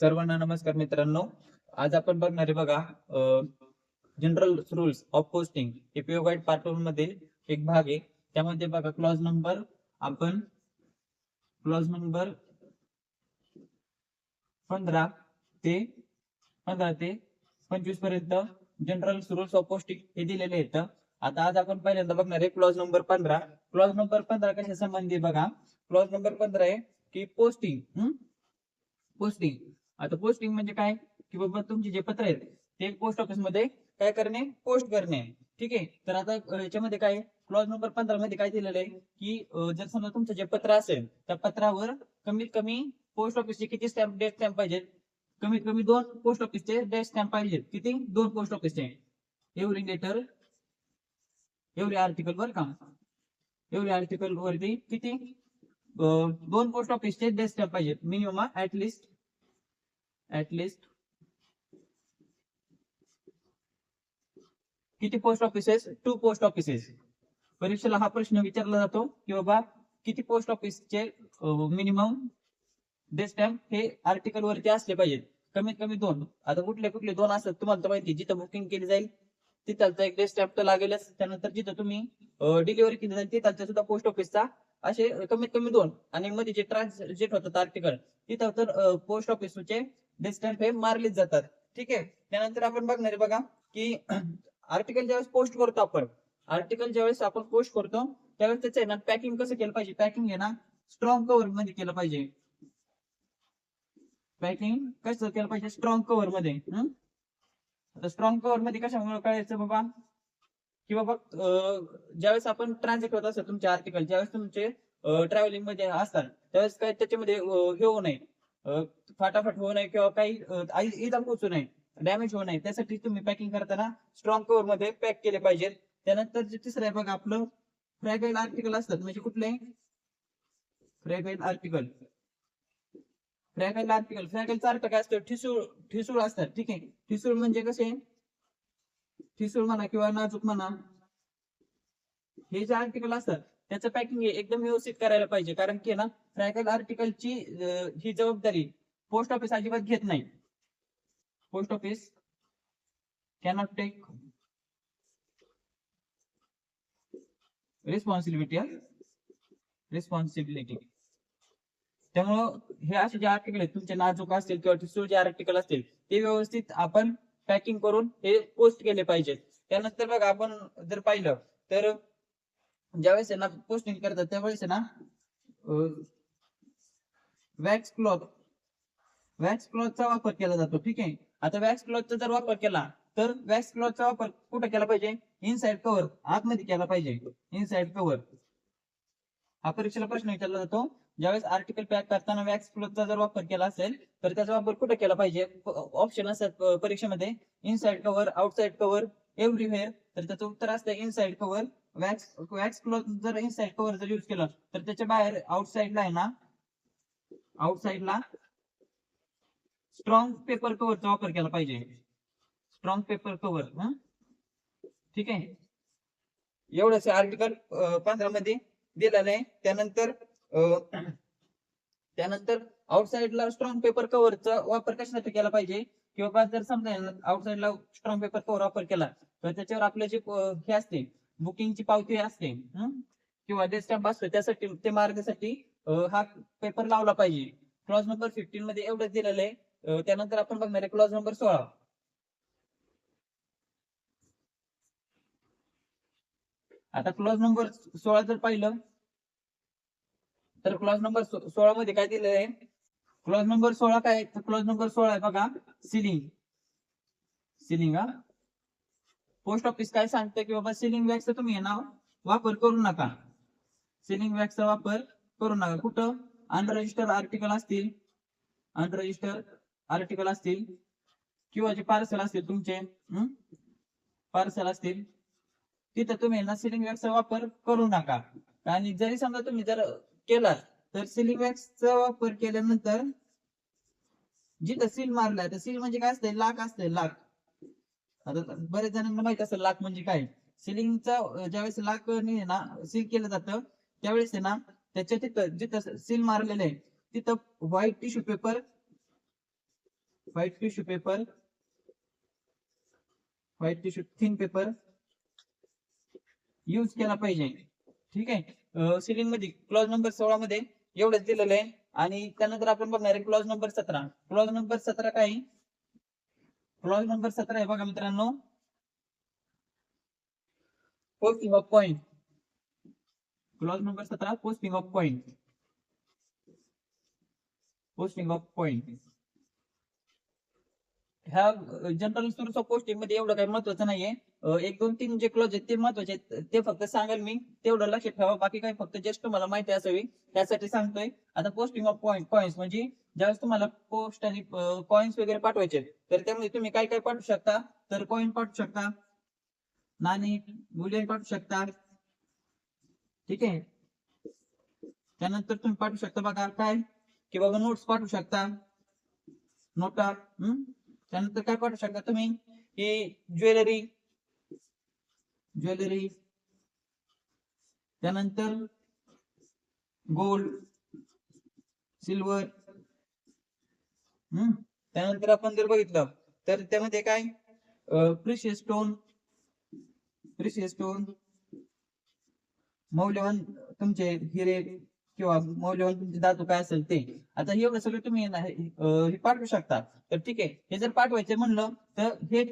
सर्वांना नमस्कार मित्रांनो. आज आपण बघणार आहे बघा general rules of posting APO guide part वनमध्ये एक भाग आहे. त्यामध्ये बघा क्लॉज नंबर आपण क्लॉज नंबर पंधरा ते पंधरा ते पंचवीसपर्यंत जनरल रुल्स ऑफ पोस्टिंग हे दिलेले आहेत. आता आज आपण पहिल्यांदा बघणार आहे क्लॉज नंबर पंधरा. क्लॉज नंबर पंधरा कशा संबंधी बघा? क्लॉज नंबर पंधरा आहे की पोस्टिंग पोस्टिंग आता पोस्टिंग म्हणजे काय? की बाबा तुमचे जे पत्र आहेत ते पोस्ट ऑफिसमध्ये काय करणे? पोस्ट करणे. ठीक आहे? तर आता याच्यामध्ये काय? क्लॉज नंबर पंधरा मध्ये काय दिलेलं आहे? की जर समजा तुमचं जे पत्र असेल त्या पत्रावर कमीत कमी पोस्ट ऑफिसचे किती स्टॅम्प डेट स्टॅम्प पाहिजेत? कमीत कमी दोन पोस्ट ऑफिसचे डेट स्टॅम्प पाहिजेत. किती? दोन पोस्ट ऑफिसचे एव्हरी लेटर एव्हरी आर्टिकल वर का? एव्हरी आर्टिकल वरती किती? दोन पोस्ट ऑफिसचे डेट स्टॅम्प पाहिजेत. Minimum at least at least किती post offices two post offices परीक्षेला हा प्रश्न विचारला जातो की बाबा किती पोस्ट ऑफिसचे मिनिमम डे स्टॅम्प हे आर्टिकल वरती असले पाहिजेत? कमीत कमी दोन. आता कुठले कुठले दोन असतात तुम्हाला तर माहिती जिथं बुकिंग केली जाईल तिथलचा एक डे स्टॅम्प तर लागेलच. त्यानंतर जिथं तुम्ही डिलिव्हरी केली जाईल तिथं सुद्धा पोस्ट ऑफिसचा असे कमीत कमी दोन. आणि मध्ये जे ट्रान्सलेट होतात आर्टिकल तिथं तर पोस्ट ऑफिसचे डिस्टन्स हे मारलेच जातात. ठीक आहे? त्यानंतर आपण बघणार आहे बघा की आर्टिकल ज्यावेळेस पोस्ट करतो आपण आर्टिकल ज्यावेळेस आपण पोस्ट करतो त्यावेळेस त्याचं आहे ना पॅकिंग कसं केलं पाहिजे? पॅकिंग आहे ना स्ट्रॉंग कव्हरमध्ये केलं पाहिजे. पॅकिंग कसं केलं पाहिजे? स्ट्रॉंग कव्हरमध्ये. आता स्ट्रॉंग कव्हरमध्ये कशामुळे कळायचं बाबा? की बाबा ज्यावेळेस आपण ट्रान्झॅक्ट होत असतो तुमचे आर्टिकल ज्यावेळेस तुमचे ट्रॅव्हलिंगमध्ये असतात त्यावेळेस काय त्याच्यामध्ये हे होऊ नये. फाटाफाट होऊ नये किंवा काही इजा पोहोचू नये डॅमेज होऊ नये त्यासाठी तुम्ही पॅकिंग करताना स्ट्रॉंग कव्हरमध्ये पॅक केले पाहिजेत. त्यानंतर जे तिसरं आहे बघा आपलं फ्रॅगाईल आर्टिकल असतात म्हणजे कुठले? फ्रॅगाईल आर्टिकल फ्रॅगाईल आर्टिकल फ्रॅगाईलचा अर्थ काय असतो? ठिसूळ ठिसूळ असतात ठीक आहे. ठिसूळ म्हणजे कसे? ठिसूळ म्हणा किंवा नाजूक म्हणा. हे जे आर्टिकल असतात त्याचं पॅकिंग एकदम व्यवस्थित करायला पाहिजे. कारण की ना फ्रॅकल आर्टिकलची ही जबाबदारी पोस्ट ऑफिस अजिबात घेत नाही. Post office cannot take responsibility responsibility त्यामुळं हे असे जे आर्टिकल आहेत तुमचे नाजूक असतील किंवा ठिसूळ जे आर्टिकल असतील ते व्यवस्थित आपण पॅकिंग करून हे पोस्ट केले पाहिजेत. त्यानंतर बघा आपण जर पाहिलं तर ज्यावेळेस ना पोस्टिंग करतात त्यावेळेस ना वॅक्स क्लॉथ वॅक्स क्लॉथचा वापर केला जातो ठीक आहे? आता वॅक्स क्लॉथचा जर वापर केला तर वॅक्स क्लॉथचा वापर कुठे केला पाहिजे? इनसाइड कव्हर आतमध्ये केला पाहिजे. इनसाइड कव्हर हा परीक्षेला प्रश्न विचारला जातो. ज्यावेळेस आर्टिकल पॅक करताना वॅक्स क्लॉथचा जर वापर केला असेल तर त्याचा वापर कुठे केला पाहिजे? ऑप्शन असतात परीक्षेमध्ये. Inside cover outside cover everywhere तर त्याचं उत्तर असतं inside cover wax wax cloth जर इनसाइड कव्हर जर युज केलं तर त्याच्या बाहेर आउटसाइडला आहे ना आउटसाइडला स्ट्रॉंग पेपर कव्हरचा वापर केला पाहिजे. स्ट्रॉंग पेपर कव्हर ठीक आहे? एवढंच आर्टिकल पंधरा मध्ये दिलेलं आहे. त्यानंतर त्यानंतर आउटसाइडला स्ट्रॉंग पेपर कव्हरचा वापर कशासाठी केला पाहिजे? किंवा जर समजा आउटसाइडला स्ट्रॉंग पेपर कव्हर वापर केला तर त्याच्यावर आपले जे हे असते बुकिंगची पावती असते किंवा डे असतो त्यासाठी ते मार्गासाठी हा पेपर लावला पाहिजे. क्लॉज नंबर फिफ्टीन मध्ये एवढंच दिलेलं आहे. त्यानंतर आपण बघणार आहे क्लॉज नंबर सोळा. आता क्लॉज नंबर सोळा जर पाहिलं तर क्लॉज नंबर सोळा मध्ये काय दिलेलं आहे? क्लॉज नंबर सोळा काय? क्लॉज नंबर सोळा आहे बघा. सिलिंग सिलिंग हा? पोस्ट ऑफिस काय सांगतं की बाबा सिलिंग वॅक्सचा तुम्ही आहे वापर करू नका. सिलिंग वॅक्सचा वापर करू नका. कुठं? अनरजिस्टर आर्टिकल असतील अनरजिस्टर आर्टिकल असतील किंवा जे पार्सल असतील तुमचे पार्सल असतील तिथं तुम्ही ना सिलिंग वॅक्सचा वापर करू नका. आणि जरी समजा तुम्ही जर केला तर सिलिंग वॅक्सचा वापर केल्यानंतर जिथं सील मारलाय तर सील म्हणजे काय असतंय? लाख असतंय लाख. आता बरेच जणांना माहीत असेल लाख म्हणजे काय? सिलिंगचा ज्यावेळेस लाख ना सील केलं जातं त्यावेळेस आहे ना त्याच्या तिथं जिथं सील मारलेलं आहे तिथं white tissue paper white tissue paper white tissue thin paper use केला पाहिजे. ठीक आहे? सिलिंगमध्ये क्लॉज नंबर सोळा मध्ये एवढंच दिलेलं आहे. आणि त्यानंतर आपण बघणार आहे क्लॉज नंबर सतरा. क्लॉज नंबर सतरा काय? क्लॉज नंबर सतरा आहे बघा मित्रांनो posting of point clause number सतरा posting of point posting of point ह्या जनरल सोर्स ऑफ पोस्टिंगमध्ये एवढं काही महत्वाचं नाहीये. एक दोन तीन जे क्लॉज आहेत ते महत्त्वाचे आहेत. ते फक्त सांगाल मी. तेवढं लक्षात ठेवा. बाकी काही फक्त जस्ट तुम्हाला माहिती असावी. त्यासाठी सांगतोय. आता पोस्टिंग ऑफ पॉईंट पॉइंट्स म्हणजे ज्यावेळेस तुम्हाला पोस्ट आणि कॉइन्स वगैरे पाठवायचे तर त्यामध्ये तुम्ही काय काय पाठवू शकता? तर कॉइन पाठवू शकता. नाणी बुलियन पाठवू शकता. ठीक आहे? त्यानंतर तुम्ही पाठवू शकता बघा काय? की बाबा नोट्स पाठवू शकता. नोटा हम्म त्यानंतर काय पाठवू शकता तुम्ही? हे ज्वेलरी. ज्वेलरी. त्यानंतर गोल्ड सिल्वर. हम्म. त्यानंतर आपण जर बघितलं तर त्यामध्ये काय? प्रिशियस स्टोन प्रिशियस स्टोन मौल्यवान तुमचे हिरे. किंवा मौल्यवान तुमचे धातू काय असेल ते. आता एवढं सगळं तुम्ही हे हे पाठवू शकता. तर ठीक आहे. हे जर पाठवायचे म्हणलं तर हे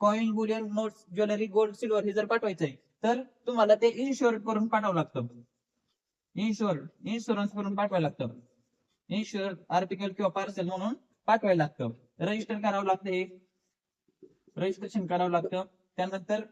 coin bullion notes jewellery gold silver हे जर पाठवायचंय तर तुम्हाला ते इन्शुअर करून पाठवावं लागतं. इन्शुअर इन्शुरन्स करून पाठवायला लागतं. इन्शुअर आर्टिकल किंवा पार्सल म्हणून पाठवायला लागतं. रजिस्टर करावं लागतं हे रजिस्ट्रेशन करावं लागतं. त्यानंतर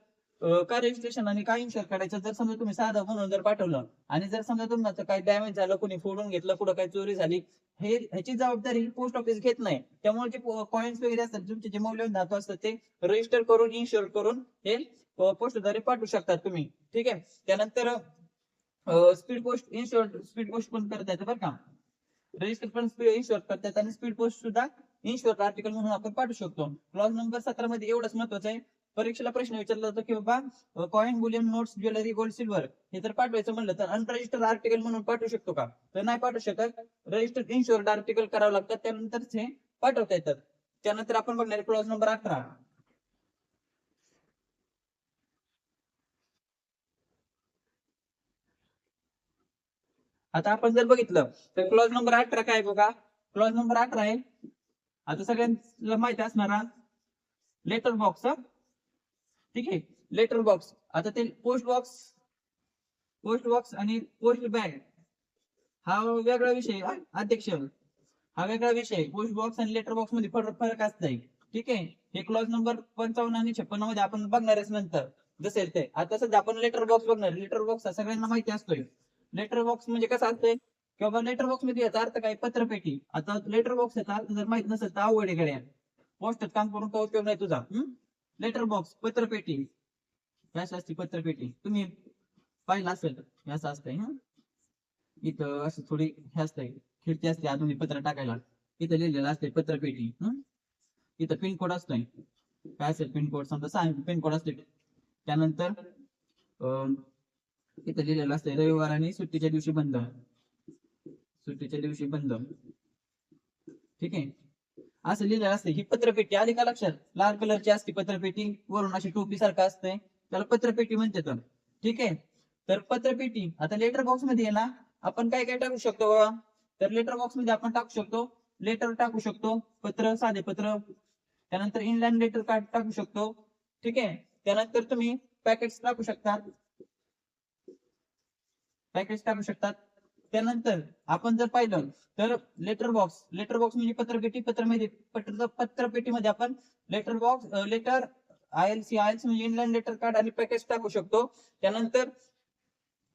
अं, रजिस्ट्रेशन आणि काय इन्शुअर करायचं जर समजा तुम्ही साधं म्हणून जर पाठवलं आणि जर समजा तुम्हाला काही डॅमेज झालं कोणी फोडून घेतलं कुठं काही चोरी झाली हे ह्याची जबाबदारी पोस्ट ऑफिस घेत नाही. त्यामुळे जे कॉइन्स वगैरे असतात तुमचे जे मौल्यवान धातू असतात ते रजिस्टर करून इन्शुअर करून हे पोस्टद्वारे पाठवू शकतात तुम्ही. ठीक आहे? त्यानंतर speed post insure speed post पण करता येतं बरं का? रजिस्टर पण इन्शुअर करतात आणि स्पीड पोस्ट सुद्धा इन्शुअर आर्टिकल म्हणून आपण पाठवू शकतो. क्लॉज नंबर सतरा मध्ये एवढंच महत्वाचं आहे. परीक्षेला प्रश्न विचारला जातो की बाबा coin bullion notes jewellery gold silver हे जर पाठवायचं म्हणलं तर अनरजिस्टर्ड आर्टिकल म्हणून पाठवू शकतो का? तर नाही पाठवू शकत. रजिस्टर्ड इन्शुअर्ड आर्टिकल करावं लागतात त्यानंतरच हे पाठवता येतात. त्यानंतर आपण बघणार क्लॉज नंबर अठरा आता आपण जर बघितलं तर क्लॉज नंबर अठरा काय बघा? क्लॉज नंबर अठरा आहे. आता सगळ्यांना माहिती असणारा लेटर बॉक्स ठीक आहे? लेटर बॉक्स आता ते पोस्ट बॉक्स पोस्ट बॉक्स आणि पोस्ट बॅग हा वेगळा विषय अध्यक्ष. हा वेगळा विषय पोस्ट बॉक्स आणि लेटर बॉक्समध्ये फरक फरक असतंय. ठीक आहे? हे क्लॉज नंबर पंचावन्न आणि छप्पन्नमध्ये आपण बघणारच नंतर. जसेल ते. आता सध्या आपण लेटर बॉक्स बघणार. लेटर बॉक्स हा सगळ्यांना माहिती असतोय. लेटर बॉक्स म्हणजे कसं असतंय? किंवा लेटर बॉक्समध्ये याचा अर्थ काय? पत्रपेटी. आता लेटर बॉक्स याचा अर्थ जर माहीत नसेल तर आवड आहे पोस्टात काम करून तो उपयोग नाही तुझा. लेटर बॉक्स पत्रपेटी याच असते पत्रपेटी तुम्ही पाहिलं असेल हे असं असतंय हा? इथं असं थोडी हे असतंय खिडकी असते आतमध्ये पत्र टाकायला. इथं लिहिलेलं असते पत्रपेटी हं? इथं पिनकोड असतोय. काय असेल पिनकोड समजा सांग पिनकोड असते त्यानंतर अं, इथं लिहिलेलं असतंय रविवार आणि सुट्टीच्या दिवशी बंद. सुट्टीच्या दिवशी बंद. ठीक आहे? असं लिहिलेलं असते ही पत्रपेटी आली का लक्षात? लाल कलरची असते पत्रपेटी वरून अशी टोपी सारखं असते त्याला पत्रपेटी म्हणते तर ठीक आहे? तर पत्रपेटी आता लेटर बॉक्समध्ये आहे ना आपण काय काय टाकू शकतो बाबा? तर लेटर बॉक्समध्ये आपण टाकू शकतो लेटर टाकू शकतो पत्र साधे पत्र. त्यानंतर इनलाईन लेटर कार्ड टाकू शकतो. ठीक आहे? त्यानंतर तुम्ही पॅकेट टाकू शकता. पॅकेट टाकू शकतात. त्यानंतर आपण जर पाहिलं तर लेटर बॉक्स लेटर बॉक्स म्हणजे पत्रपेटी पत्रमध्ये पत्र पत्रपेटीमध्ये आपण letter box letter I L C I L म्हणजे इनलाईन लेटर कार्ड आणि पॅकेज टाकू शकतो. त्यानंतर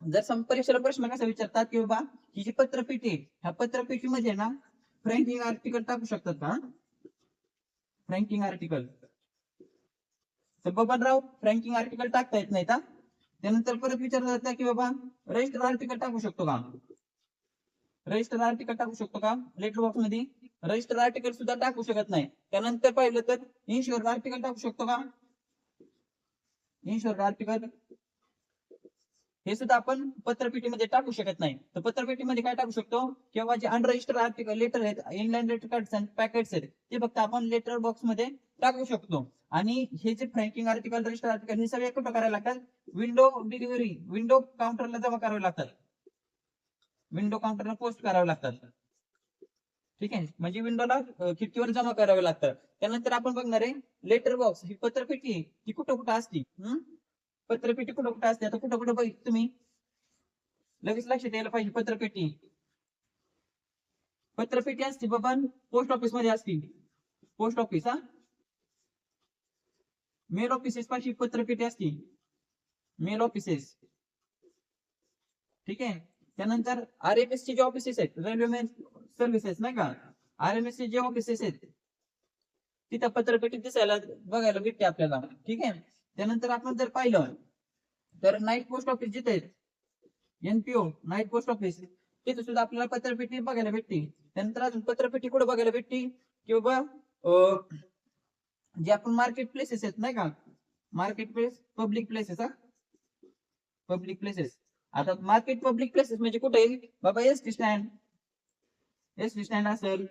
जर सम परीक्षेला प्रश्न कसा विचारतात की बाबा ही जी पत्रपेटी आहे, ह्या पत्रपेटीमध्ये ना फ्रँकिंग आर्टिकल टाकू शकतात का? फ्रँकिंग आर्टिकल तर बबनराव फ्रँकिंग आर्टिकल टाकता येत नाही का त्यानंतर परत विचारलं जातं की बाबा रजिस्टर आर्टिकल टाकू शकतो का? रजिस्टर आर्टिकल टाकू शकतो का? लेटर बॉक्समध्ये? रजिस्टर आर्टिकल सुद्धा टाकू शकत नाही. त्यानंतर पाहिलं तर इन्शुअर आर्टिकल टाकू शकतो का? इन्शुअर आर्टिकल हे सुद्धा आपण पत्रपेटीमध्ये टाकू शकत नाही. तर पत्रपेटीमध्ये काय टाकू शकतो? किंवा जे अनरजिस्टर आर्टिकल लेटर आहेत इनलाईन लेटर कार्ड आणि पॅकेट्स आहेत ते फक्त आपण लेटर बॉक्समध्ये टाकू शकतो. आणि हे जे फ्रँकिंग आर्टिकल रजिस्टर आर्टिकल हे सगळे कुठं करायला लागतात? विंडो डिलिव्हरी विंडो काउंटरला जमा करावे लागतात. विंडो काउंटरला पोस्ट करावे लागतात. ठीक आहे? म्हणजे विंडोला खिडकीवर जमा करावे लागतात. त्यानंतर आपण बघणार आहे लेटर बॉक्स ही पत्रपेटी ती कुठं कुठं असती? हम्म? पत्रपेटी कुठं कुठं असते? आता कुठं कुठं बघ तुम्ही. लगेच लक्षात यायला पाहिजे पत्रपेटी. पत्रपेटी असते बाबा पोस्ट ऑफिसमध्ये असते. पोस्ट ऑफिस हा? मेल ऑफिसेस पाशी पत्रपेटी असते. मेल ऑफिसेस ठीक आहे? त्यानंतर आर एम एस चे जे ऑफिसेस आहेत रेल्वे सर्व्हिसेस नाही का? आर एम एस चे जे ऑफिसेस आहेत तिथं पत्रपेटी दिसायला बघायला भेटते आपल्याला ठीक आहे? त्यानंतर आपण जर पाहिलं तर नाईट पोस्ट ऑफिस जिथे एनपीओ नाईट पोस्ट ऑफिस तिथे सुद्धा आपल्याला पत्रपेटी बघायला भेटते. त्यानंतर अजून पत्रपेटी कुठे बघायला भेटते? की बाबा जे आपण मार्केट प्लेसेस आहेत नाही का? मार्केट प्लेस पब्लिक प्लेसेस हा? पब्लिक प्लेसेस आता मार्केट पब्लिक प्लेसेस म्हणजे कुठे? बाबा S T stand S T stand असेल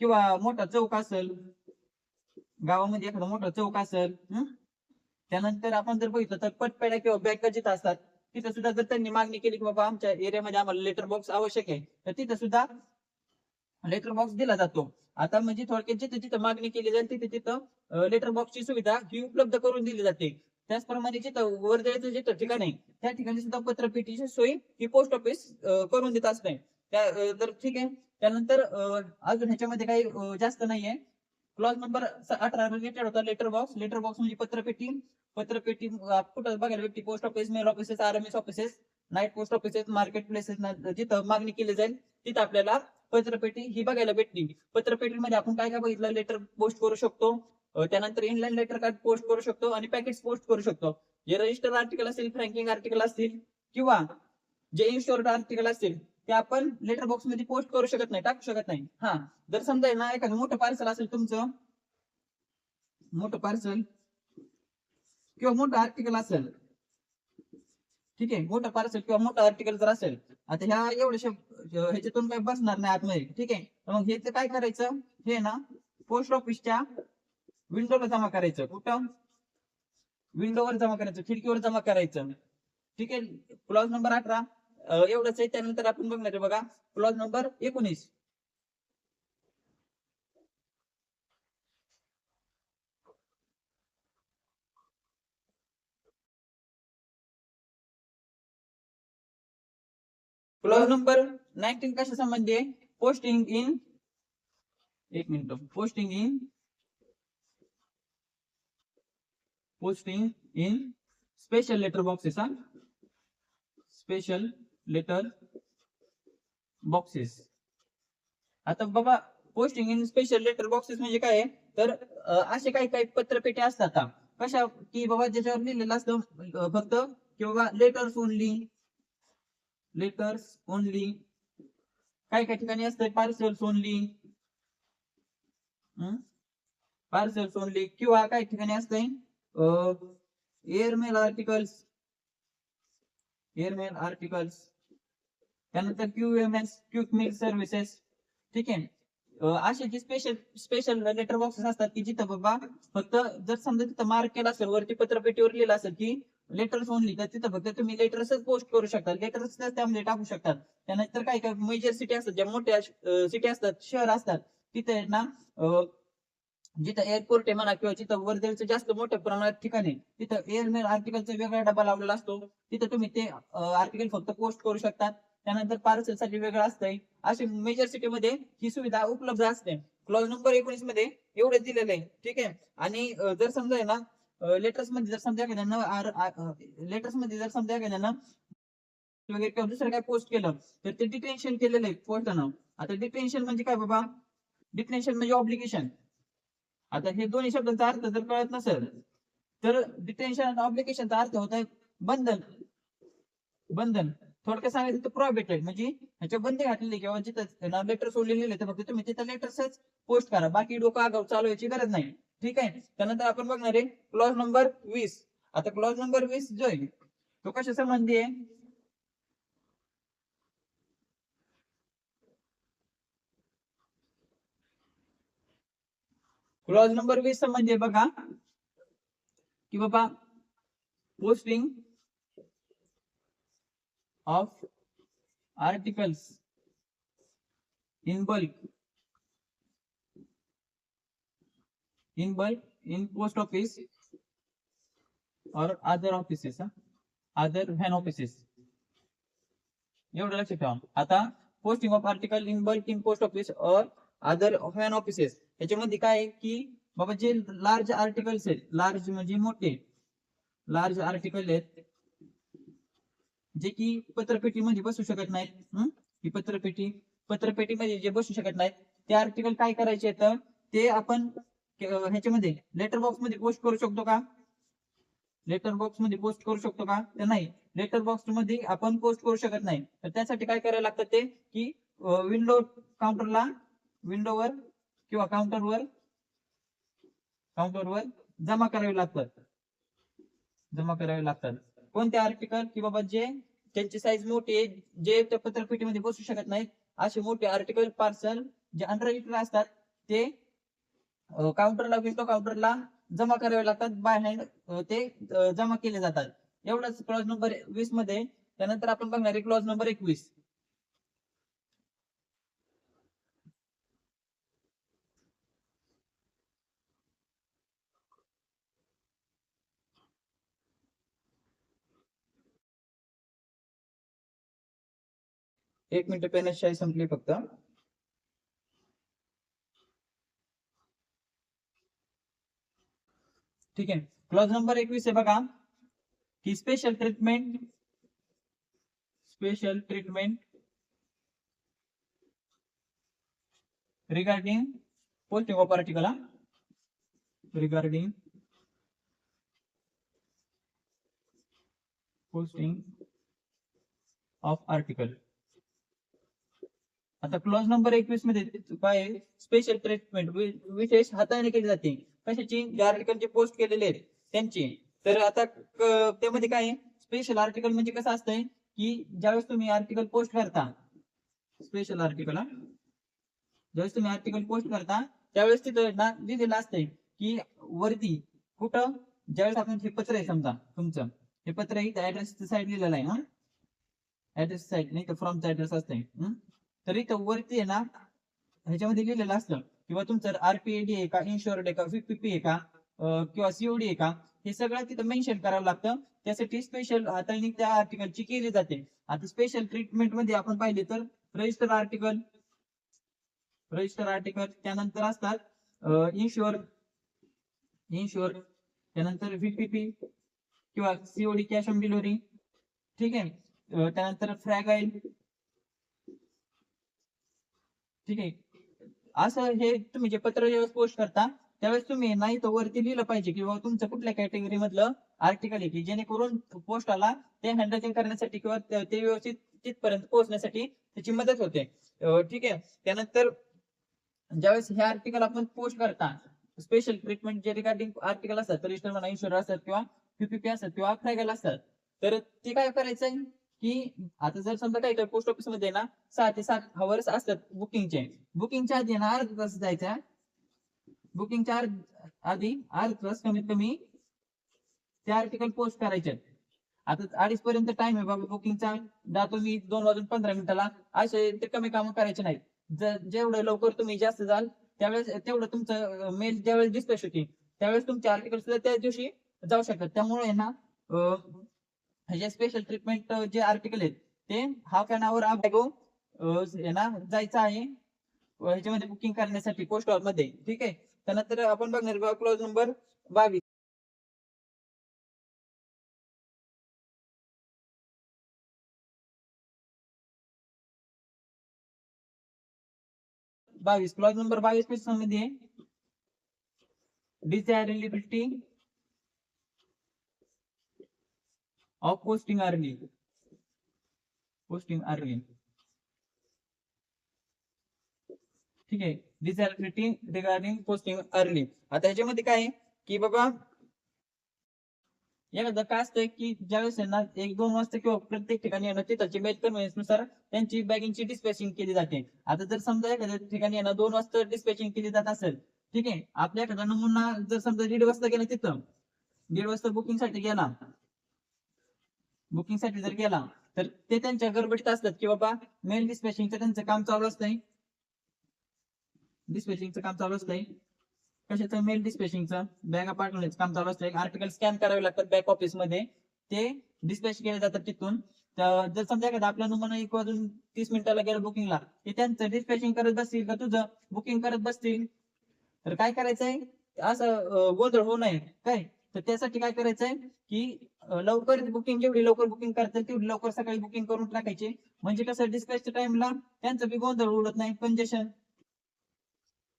किंवा मोठा चौक असेल. गावामध्ये एखादा मोठा चौक असेल त्यानंतर आपण जर बघितलं तर पटपेड्या किंवा बँका जिथं असतात तिथं सुद्धा जर त्यांनी मागणी केली की बाबा आमच्या एरियामध्ये आम्हाला लेटर बॉक्स आवश्यक आहे तर तिथं सुद्धा लेटर बॉक्स दिला जातो. आता म्हणजे थोडक्यात जिथे जिथं मागणी केली जाईल तिथे तिथं लेटर बॉक्सची सुविधा ही उपलब्ध करून दिली जाते. त्याचप्रमाणे जिथं वर्दळीचं जिथं ठिकाण आहे त्या ठिकाणी सुद्धा पत्रपेटीची सोय ही पोस्ट ऑफिस करून देत असते. त्या तर ठीक आहे. त्यानंतर अजून ह्याच्यामध्ये काही जास्त नाहीये. क्लॉज नंबर अठरा रिलेटेड होता लेटर बॉक्स लेटर बॉक्स म्हणजे पत्रपेटी. पत्रपेटी कुठं बघायला भेटते? Post office mail offices R S offices night post offices market places जिथं मागणी केली जाईल तिथं आपल्याला पत्रपेटी ही बघायला भेटली पत्रपेटीमध्ये आपण काय काय बघितलं? लेटर पोस्ट करू शकतो. त्यानंतर इनलाईन लेटर कार्ड पोस्ट करू शकतो आणि पॅकेट पोस्ट करू शकतो. जे रजिस्टर आर्टिकल असेल फ्रँकिंग आर्टिकल असतील किंवा जे इन्शुअर्ड आर्टिकल असतील ते आपण लेटर बॉक्समध्ये पोस्ट करू शकत नाही टाकू शकत नाही. हा जर समजा ना एखादं मोठं पार्सल असेल तुमचं मोठं पार्सल किंवा मोठं आर्टिकल असेल ठीक आहे मोठं पार्सल किंवा मोठं आर्टिकल जर असेल आता ह्या एवढ्याशा ह्याच्यातून काही बसणार नाही आतमध्ये ठीक आहे. मग हे काय करायचं? हे ना पोस्ट ऑफिसच्या विंडोला जमा करायचं. कुठं? विंडोवर जमा करायचं. खिडकीवर जमा करायचं. ठीक आहे? क्लॉज नंबर अठरा. एवढंच आहे त्यानंतर आपण बघणार आहे बघा. क्लॉज नंबर एकोणीस. क्लॉज नंबर नाईन्टीन कशा संबंधी आहे? पोस्टिंग इन एक minute. Posting in posting in special letter boxes are special letter boxes आता बाबा posting in special letter boxes म्हणजे काय तर असे काही काही पत्रपेटी असतात कशा की बाबा ज्याच्यावर लिहिलेलं असतं फक्त की बाबा लेटर्स ओनली लेटर्स ओनली काही काही ठिकाणी असतं पार्सल्स ओनली पार्सल्स ओनली किंवा काही ठिकाणी असतंय एअरमेल आर्टिकल्स एअरमेल आर्टिकल्स त्यानंतर Q M S quick mail services ठीक आहे. असे जे स्पेशल स्पेशल लेटर बॉक्सेस असतात की जिथं बाबा फक्त जर समजा तिथं मार्क केला असेल वरती पत्रपेटीवर लिहिलं असेल की लेटर्स ओनली तर तिथं फक्त तुम्ही लेटर्सच पोस्ट करू शकता. लेटर्स त्यामध्ये टाकू शकतात त्यानंतर काही काही मेजर सिटी असतात ज्या मोठ्या सिटी असतात शहर असतात तिथे ना जिथं एअरपोर्ट आहे म्हणा किंवा जिथं वर्दळीचं जास्त मोठ्या प्रमाणात ठिकाण तिथं एअरमेल आर्टिकलचा वेगळा डबा लावलेला असतो. तिथं तुम्ही ते आर्टिकल फक्त पोस्ट करू शकतात त्यानंतर पार्सलसाठी वेगळं असतंय. असे मेजर सिटी मध्ये ही सुविधा उपलब्ध असते. क्लॉज नंबर एकोणीसमध्ये एवढे दिलेलं आहे. ठीक आहे? आणि जर समजा आहे ना लेटर्समध्ये जर समजा एखाद्यानं लेटर्समध्ये जर समजा एखाद्यानं वगैरे किंवा दुसरं काय पोस्ट केलं तर ते डिटेन्शन केलेलं आहे. पोस्टानं आता डिटेन्शन म्हणजे काय बाबा? डिटेन्शन म्हणजे ऑब्लिगेशन आता हे दोन्ही शब्दांचा अर्थ जर कळत नसेल तर डिटेन्शन आणि अर्थ होत आहे बंधन. बंधन. थोडक्यात सांगायचं तर प्रॉबिटेड म्हणजे ह्याच्या बंदी घातलेली किंवा जिथं लेटर सोडलेले तर फक्त तुम्ही तिथं लेटर्सच पोस्ट करा. बाकी डोकं आगाव चालवायची गरज नाही. ठीक आहे? त्यानंतर आपण बघणार आहे क्लॉज नंबर वीस. आता क्लॉज नंबर वीस जो आहे तो कशा संबंधी आहे? क्लॉज नंबर वीस बघा. की बाबा posting of articles bulk. In bulk, in post office or other offices huh? other van offices. एवढं लक्षात ठेवा. आता posting of article in bulk in post office और अदर व्हॅन ऑफिसेस याच्यामध्ये काय आहे की बाबा जे लार्ज आर्टिकल्स आहेत लार्ज म्हणजे मोठे लार्ज आर्टिकल आहेत जे की पत्रपेटीमध्ये बसू शकत नाहीत ही? पत्रपेटी पत्रपेटीमध्ये जे बसू शकत नाहीत ते आर्टिकल काय करायचे तर ते आपण ह्याच्यामध्ये लेटर बॉक्समध्ये पोस्ट करू शकतो का? लेटर बॉक्समध्ये पोस्ट करू शकतो का? तर नाही. लेटर बॉक्समध्ये आपण पोस्ट करू शकत नाही. तर त्यासाठी काय करायला लागतं ते? की विंडो काउंटरला विंडोवर किंवा काउंटरवर काउंटरवर जमा करावे लागतात. जमा करावे लागतात. कोणते आर्टिकल की बाबा जे त्यांची साईज मोठी आहे जे त्या पत्रपेटीमध्ये बसू शकत नाहीत असे मोठे आर्टिकल पार्सल जे अनरजिस्टर असतात ते काउंटरला विंडो काउंटरला जमा करावे लागतात. बाय हँड ते जमा केले जातात. एवढंच क्लॉज नंबर वीसमध्ये त्यानंतर आपण बघणार आहे क्लॉज नंबर एकवीस. एक मिनिट पेनच शाही संपली फक्त। ठीक आहे क्लॉज नंबर एकवीस बघा. की special treatment special treatment regarding posting of article regarding posting of article आता क्लॉज नंबर एकवीसमध्ये काय स्पेशल ट्रीटमेंट विशेष हाताने केली जाते. कशाची? जे आर्टिकल जे पोस्ट केलेले आहेत त्यांची. तर आता त्यामध्ये काय स्पेशल आर्टिकल म्हणजे कसं असतंय? की ज्यावेळेस तुम्ही आर्टिकल पोस्ट करता स्पेशल आर्टिकल ज्यावेळेस तुम्ही आर्टिकल पोस्ट करता त्यावेळेस तिथं लिहिलेलं असतंय की वरती कुठं? ज्यावेळेस आपण हे पत्र आहे समजा तुमचं. हे पत्र इथं ऍड्रेस साईड लिहिलेलं आहे हा? ऍड्रेस साईड नाही तर फ्रॉमचा ऍड्रेस असतंय तर इथं वरती आहे ना ह्याच्यामध्ये लिहिलेलं असतं किंवा तुमचं आरपीएडी आहे का इन्शुअर्ड आहे का व्हीपीपी आहे का किंवा सीओडी आहे का हे सगळं तिथं मेन्शन करावं लागतं. त्यासाठी स्पेशल हाताळणी त्या आर्टिकलची केली जाते. आता स्पेशल ट्रीटमेंटमध्ये आपण पाहिले तर रजिस्टर आर्टिकल रजिस्टर आर्टिकल त्यानंतर असतात इन्शुअर इन्शुअर त्यानंतर व्हीपीपी किंवा सीओडी कॅश ऑन डिलिव्हरी ठीक आहे? त्यानंतर फ्रॅगाईल ठीक आहे. असं हे तुम्ही जे पत्र ज्यावेळेस पोस्ट करता त्यावेळेस तुम्ही नाही तर वरती लिहिलं पाहिजे किंवा तुमचं कुठल्या कॅटेगरी मधलं आर्टिकल आहे की जेणेकरून पोस्टाला ते हँडलिंग करण्यासाठी किंवा ते व्यवस्थित तिथपर्यंत पोहोचण्यासाठी त्याची मदत होते. ठीक आहे. त्यानंतर ज्यावेळेस हे आर्टिकल आपण पोस्ट करता स्पेशल ट्रीटमेंट जे रिगार्डिंग आर्टिकल असतात रजिस्टर म्हणा इन्शुर असतात किंवा पीपीपी असतात किंवा फ्रॅगल असतात तर ते काय करायचं की आता जर समजा काय पोस्ट ऑफिसमध्ये ना सहा ते सात हवर्स असतात बुकिंगचे बुकिंगच्या आधी ना अर्धा तास जायचा. बुकिंगच्या अर्ध आधी अर्धा तास कमीत कमी ते आर्टिकल पोस्ट करायचे. आता अडीच पर्यंत टाइम आहे बाबा बुकिंगचा जातो मी दोन वाजून पंधरा मिनिटाला असे ते कमी काम करायचे नाहीत. जेवढं लवकर तुम्ही जास्त जाल त्यावेळेस तेवढं तुमचं मेल ज्यावेळेस डिस्पॅच होती त्यावेळेस तुमचे आर्टिकल सुद्धा त्या दिवशी जाऊ शकतात. त्यामुळे ना ह्याच्या हे स्पेशल ट्रीटमेंट जे आर्टिकल आहेत ते हाफ अन आवर ना जायचं आहे. ह्याच्यामध्ये बुकिंग करण्यासाठी पोस्टमध्ये. ठीक आहे? त्यानंतर आपण बघणार क्लॉज नंबर बावीस. बावीस. क्लॉज नंबर बावीस पेजमध्ये desirability of posting early posting early ठीक आहे. डिझायरेबिलिटी रिगार्डिंग पोस्टिंग अर्ली आता ह्याच्यामध्ये काय आहे? की बाबा एखादं काय असतं की ज्यावेळेस यांना एक दोन वाजता किंवा प्रत्येक ठिकाणी येणं तिथं तिथलची बॅच कन्व्हिन्स त्यांची बॅगिंगची डिस्पॅचिंग केली जाते. आता जर समजा एखाद्या ठिकाणी यांना दोन वाजता डिस्पॅचिंग केली जात असेल ठीक आहे. आपल्या एखादा नमुना जर समजा दीड वाजता गेला तिथं दीड वाजता बुकिंगसाठी गेला बुकिंगसाठी जर गेला तर ते त्यांच्या गडबडीत असतात की बाबा मेल डिस्पॅचिंगचं त्यांचं काम चालू असतंय. डिस्पॅचिंगचं काम चालू असतंय. कशाचं? मेल डिस्पॅचिंगचं बॅगा पाठवण्याचं काम चालू असतं आर्टिकल स्कॅन करावे लागतात बॅक ऑफिसमध्ये. ते डिस्पॅच केले जातात तिथून. तर जर समजा एखादा आपला नमुना एक वाजून तीस मिनिटाला गेला बुकिंगला ते त्यांचं डिस्पॅचिंग करत बसतील का तुझं? बुकिंग करत बसतील. तर काय करायचंय? असं गोंधळ होऊ नये. काय? तर त्यासाठी काय करायचंय की लवकर बुकिंग जेवढी लवकर बुकिंग करता येईल तेवढी लवकर सकाळी बुकिंग करून टाकायचे. म्हणजे कसं डिस्पॅचच्या टाइमला त्यांचं बी गोंधळ उडत नाही कंजेशन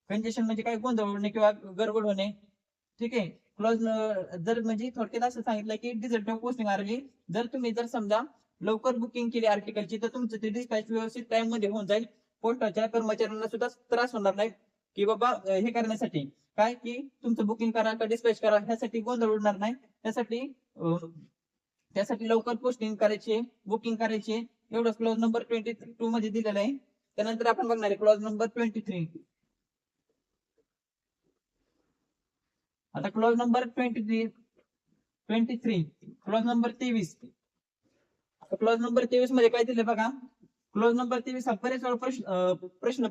कंजेशन म्हणजे काय? गोंधळ उडणे किंवा गडबड होणे. ठीक आहे? क्लॉज जर म्हणजे थोडक्यात असं सांगितलं की डिजिटल पोस्टिंग आरली जर तुम्ही जर समजा लवकर बुकिंग केली आर्टिकलची तर तुमचं ते डिस्पॅच व्यवस्थित टाइममध्ये होऊन जाईल. पोस्टाच्या कर्मचाऱ्यांना सुद्धा त्रास होणार नाही. की बाबा हे करण्यासाठी. काय की तुमचं बुकिंग करा का डिस्पॅच करा ह्यासाठी गोंधळ उडणार नाही. त्यासाठी त्यासाठी लवकर पोस्टिंग करायची बुकिंग करायची. एवढंच क्लॉज नंबर ट्वेंटी टू मध्ये दिलेलं आहे. त्यानंतर आपण बघणार आहे क्लॉज नंबर ट्वेंटी थ्री आता clause number twenty three twenty three clause number तेवीस क्लॉज नंबर तेवीसमध्ये काय दिले बघा? क्लॉज नंबर तेवीस हा बरेच वेळा प्रश्न प्रश्न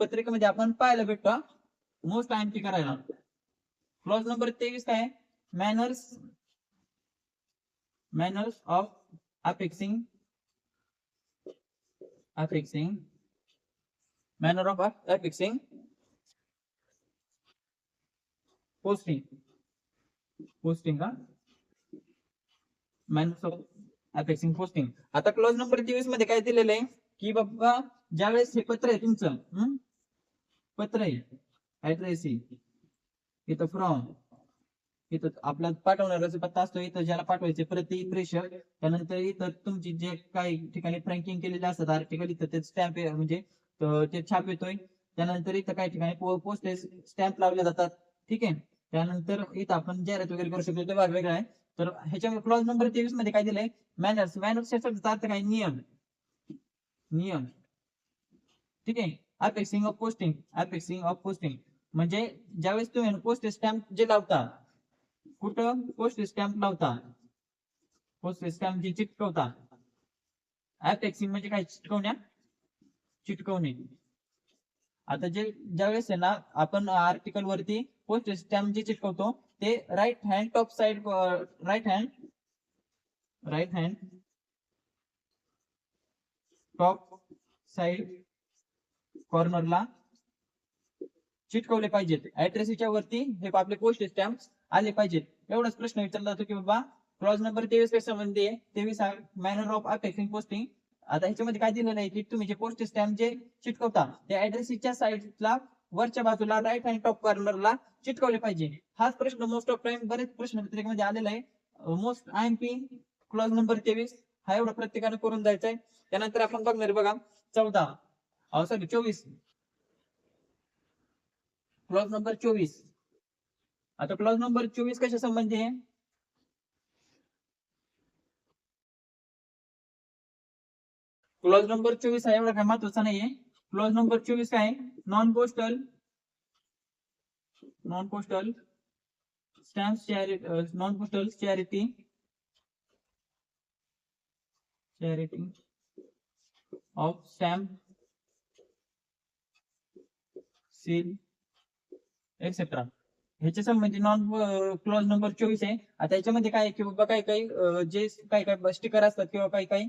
पत्रिकेमध्ये आपण पाहायला भेटतो. मोस्ट आयएमपी करायला? क्लॉज नंबर तेवीस काय? Manners manners of affixing affixing manner of affixing posting posting का मॅनर्स ऑफ अपेक्सिंग पोस्टिंग आता क्लॉज नंबर तेवीसमध्ये काय दिलेलं आहे? की बाबा ज्यावेळेस हे पत्र आहे तुमचं पत्र आहे. ऍड्रेस इथं फ्रॉम इथं आपला पाठवणारा पत्ता असतो इथं ज्याला पाठवायचे प्रति प्रेषक त्यानंतर इथं तुमची जे काही ठिकाणी फ्रँकिंग केलेले असतात आर्टिकल इथं ते स्टॅम्प म्हणजे ते छाप येतोय. त्यानंतर इथं काही ठिकाणी पोस्टेज स्टॅम्प लावले जातात. ठीक आहे? त्यानंतर इथं आपण जाहिरात वगैरे करू शकतो ते वेगवेगळं आहे. तर ह्याच्यामध्ये क्लॉज नंबर तेवीसमध्ये काय दिलंय? मॅनर्स मॅनर्स शब्दाचा अर्थ काय? नियम. नियम. ठीक आहे? Affixing of posting affixing of posting म्हणजे ज्यावेळेस तुम्ही पोस्ट स्टॅम्प जे लावता कुठं पोस्ट स्टॅम्प लावता? पोस्ट स्टॅम्प जे चिटकवता. अपेक्सिंग म्हणजे काय? चिटकवण्या? चिटकवणे. आता जे ज्यावेळेस आहे ना आपण आर्टिकल वरती पोस्ट स्टॅम्प जे चिटकवतो ते right hand top side right hand right hand top side कॉर्नरला चिटकवले पाहिजेत. ऍड्रेसीच्या वरती हे आपले पोस्ट स्टॅम्प आले पाहिजेत. एवढाच प्रश्न विचारला जातो की बाबा क्लॉज नंबर तेवीस काय संबंधी आहे तेवीस मॅनर ऑफ अफेक्टिंग पोस्टिंग आता ह्याच्यामध्ये काय दिलेलं आहे की तुम्ही जे पोस्ट स्टॅम्प जे चिटकवता ते ऍड्रेसीच्या साईडला वरच्या बाजूला राईट हँड टॉप कॉर्नरला चिटकवले पाहिजे. हाच प्रश्न मोस्ट ऑफ टाइम बरेच प्रश्न पत्रिकेमध्ये आलेला आहे. Most I M P clause number तेवीस हा एवढा प्रत्येकाने करून जायचा आहे. त्यानंतर आपण बघणार आहे बघा चौदा सॉरी चोवीस. क्लॉज नंबर चोवीस. आता क्लॉज नंबर चोवीस कशा संबंधी आहे क्लॉज नंबर चोवीस हा एवढा काय महत्वाचा नाहीये. क्लॉज नंबर चोवीस काय? Non postal. Non postal. Stamp charity non postal charity charity of stamp seal. Etcetera ह्याच्या संबंधी नॉन क्लॉज नंबर चोवीस आहे. आता याच्यामध्ये काय की बाबा काही काही जे काही काही स्टिकर असतात किंवा काही काही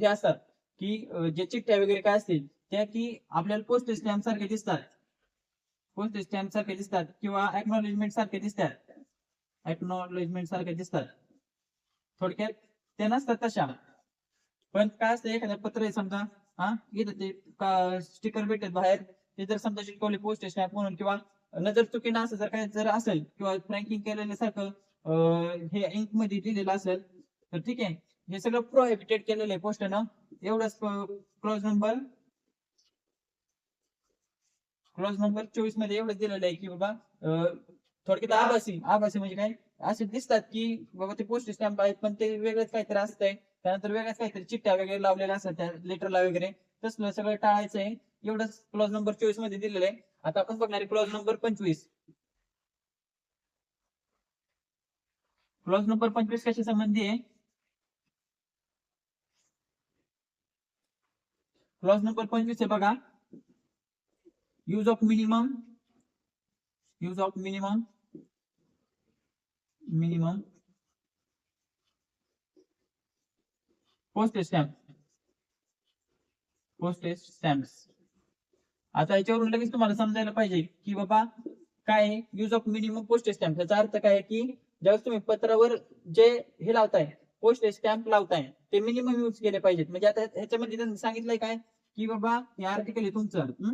हे असतात की जे चिठ्ठ्या वगैरे काय असतील त्या की आपल्याला पोस्ट स्टॅम्प सारखे दिसतात. पोस्ट स्टॅम्प सारखे दिसतात किंवा एक्नॉलेजमेंट सारखे दिसतात. एक्नॉलेजमेंट सारखे दिसतात. थोडक्यात त्या नसतात तशा. पण काय असतं एखाद्या पत्र आहे समजा हा इथं ते स्टिकर भेटत बाहेर ते जर समजा चिटकवले पोस्ट स्टॅम्प म्हणून किंवा नजर चुकीनं असं जर काय जर असेल किंवा फ्रँकिंग केलेलं सारखं हे इंकमध्ये दिलेलं असेल तर ठीक आहे. हे सगळं प्रोहिबिटेड केलेलं आहे पोस्टनं एवढंच क्लॉज नंबर क्लॉज नंबर चोवीसमध्ये एवढंच दिलेलं आहे की बाबा थोडक्यात आभासी आभासी म्हणजे काय? असे दिसतात की बाबा ते पोस्ट स्टॅम्प आहेत पण ते वेगळंच काहीतरी असतंय. त्यानंतर वेगळ्याच काहीतरी चिठ्ठ्या वगैरे लावलेल्या असतात त्या लेटरला वगैरे. तसलं सगळं टाळायचं आहे. एवढंच क्लॉज नंबर चोवीसमध्ये दिलेलं आहे. आता आपण बघणार आहे क्लॉज नंबर पंचवीस. क्लॉज नंबर पंचवीस कशा संबंधी आहे? क्लॉज नंबर पंचवीस आहे बघा. Use of minimum use of minimum minimum postage stamp postage stamps आता याच्यावरून लगेच तुम्हाला समजायला पाहिजे की बाबा काय use of minimum post stamp त्याचा अर्थ काय आहे की ज्यावेळेस तुम्ही पत्रावर जे हे लावताय पोस्ट स्टॅम्प लावताय ते मिनिमम यूज केले पाहिजेत. म्हणजे आता ह्याच्यामध्ये त्यांनी सांगितलंय काय? की बाबा हे आर्टिकल आहे तुमचं.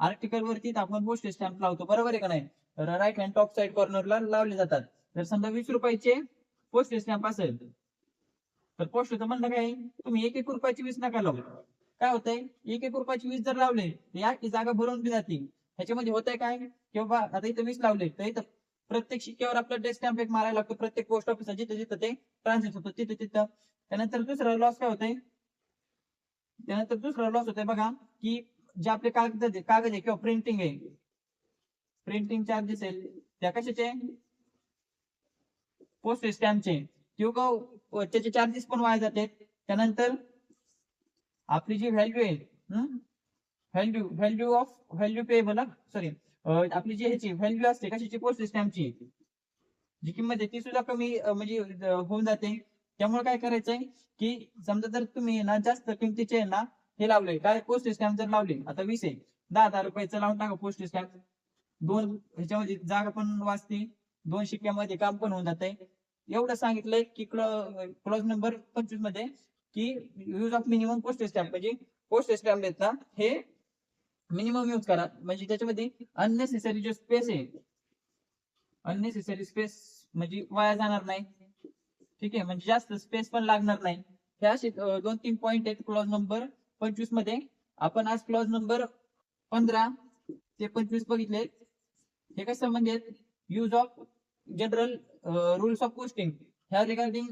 आर्टिकल वरती आपण पोस्ट स्टॅम्प लावतो. बरोबर आहे का नाही? राईट हँड टॉप साइड कॉर्नरला लावले जातात. जर समजा वीस रुपयाचे पोस्ट स्टॅम्प असेल तर पोस्ट म्हणणं काय तुम्ही एक एक रुपयाची वीस नका लावू. काय होतंय? एक एक रुपयाची वीस जर लावले या जागा भरून बी जातील. ह्याच्यामध्ये होतंय काय? किंवा आता इथं वीस लावले तर इथं प्रत्येक शिक्क्यावर आपला डेस्क स्टॅम्प एक मारायला लागतो. प्रत्येक पोस्ट ऑफिस जिथं जिथं ते ट्रान्झॅक्शन होतं तिथं तिथं. त्यानंतर दुसरा लॉस काय होतंय? त्यानंतर दुसरा लॉस होतोय बघा की जे आपले कागद कागद आहे किंवा प्रिंटिंग आहे. प्रिंटिंग चार्जेस आहे. त्या कशाचे? पोस्ट स्टॅम्पचे किंवा त्याचे चार्जेस पण वाया जातात. त्यानंतर आपली जी व्हॅल्यू आहे value value of value payable sorry आपली जी ह्याची व्हॅल्यू असते कशाची? पोस्ट स्टॅम्पची जी किंमत आहे ती सुद्धा कमी म्हणजे होऊन जाते. त्यामुळे काय करायचंय की समजा जर तुम्ही ना जास्त किमतीचे ना हे लावले काय पोस्ट स्टॅम्प जर लावले आता वीस आहे. दहा दहा रुपयाचं लावून टाका पोस्ट स्टॅम्प दोन ह्याच्यामध्ये जागा पण वाचते दोन शिक्क्यामध्ये काम पण होऊन जाते एवढं सांगितलंय की क्लॉज नंबर पंचवीसमध्ये की use of minimum post stamp म्हणजे पोस्ट स्टॅम्प आहेत ना हे मिनिमम यूज करा. म्हणजे त्याच्यामध्ये अननेसेसरी जो स्पेस आहे अननेसेसरी स्पेस म्हणजे वाया जाणार नाही. ठीक आहे? म्हणजे जास्त स्पेस पण लागणार नाही. हे असे दोन तीन पॉइंट आहेत क्लॉज नंबर पंचवीसमध्ये. आपण आज क्लॉज नंबर पंधरा ते पंचवीस बघितले. हे काय संबंध आहेत? Use of general rules of posting ह्या रिगार्डिंग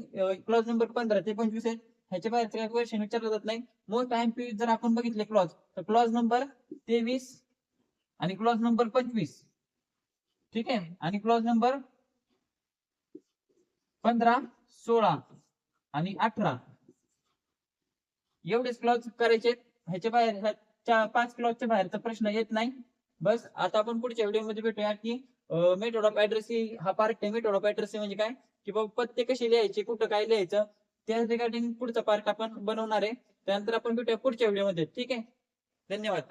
क्लॉज नंबर पंधरा ते पंचवीस आहेत. ह्याच्या बाहेर काही क्वेश्चन विचारला जात नाही. मोस्ट आय जर आपण बघितले क्लॉज तर क्लॉज नंबर तेवीस आणि क्लॉज नंबर पंचवीस. ठीक आहे? आणि क्लॉज नंबर पंधरा सोळा आणि अठरा. एवढेच क्लॉज करायचे. ह्याच्या बाहेर ह्याच्या पाच क्लॉजच्या बाहेरचा प्रश्न येत नाही. बस आता आपण पुढच्या व्हिडिओमध्ये भेटूया की मेथड ऑफ ऍड्रेसी हा पार्ट आहे. मेथड ऑफ ऍड्रेसी म्हणजे काय? की बाबा पत्ते कसे लिहायचे? कुठं काय लिहायचं? त्या रिगार्डिंग पुढचा पार्ट आपण बनवणार आहे. त्यानंतर आपण भेटूया पुढच्या व्हिडिओमध्ये ठीक आहे? धन्यवाद.